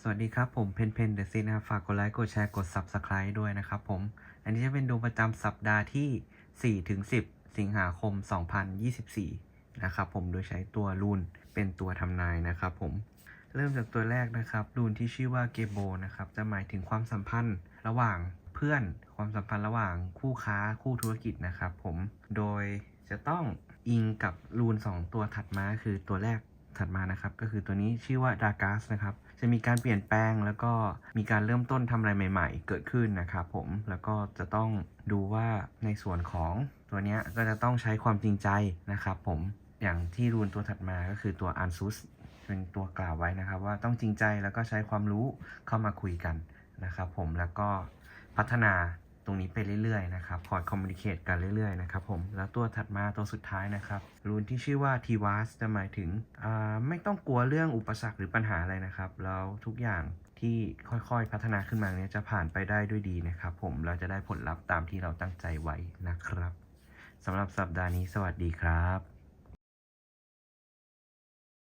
สวัสดีครับผมเพนเพนเดอะซีนะครับฝากกดไลค์กดแชร์กด Subscribe ด้วยนะครับผม อันนี้จะเป็นดวงประจำสัปดาห์ที่ 4 ถึง 10 สิงหาคม 2024 นะครับผมโดยใช้ตัวรูนเป็นตัวทำนายนะครับผมเริ่มจากตัวแรกนะครับรูนที่ชื่อว่าเกโบนะครับจะหมายถึงความสัมพันธ์ระหว่างเพื่อนความสัมพันธ์ระหว่างคู่ค้าคู่ธุรกิจนะครับผมโดยจะต้องอิงกับรูน 2 ตัวถัดมาคือตัวแรก ถัดมานะครับ ก็คือตัวนี้ชื่อว่าดาก a สนะครับ จะมีการเปลี่ยนแปลงแล้วก็มีการเริ่มต้นทำอะไรใหม่ ๆ เกิดขึ้นนะครับผม แล้วก็จะต้องดูว่าในส่วนของตัวนี้ก็จะต้องใช้ความจริงใจนะครับผม อย่างที่รูนตัวถัดมาก็คือตัวอันซุสเป็นตัวกล่าวไว้นะครับ ว่าต้องจริงใจแล้วก็ใช้ความรู้เข้ามาคุยกันนะครับผม แล้วก็พัฒนา ตรงนี้ไปเรื่อยๆนะครับ คอยคอมมูนิเคตกันเรื่อยๆนะครับผม แล้วตัวถัดมาตัวสุดท้ายนะครับ รูนที่ชื่อว่าทีวาสจะหมายถึงอ่าไม่ต้องกลัวเรื่องอุปสรรคหรือปัญหาอะไรนะครับ แล้วทุกอย่างที่ค่อยๆพัฒนาขึ้นมาเนี้ยจะผ่านไปได้ด้วยดีนะครับ ผม เราจะได้ผลลัพธ์ตามที่เราตั้งใจไว้นะครับสำหรับสัปดาห์นี้สวัสดีครับ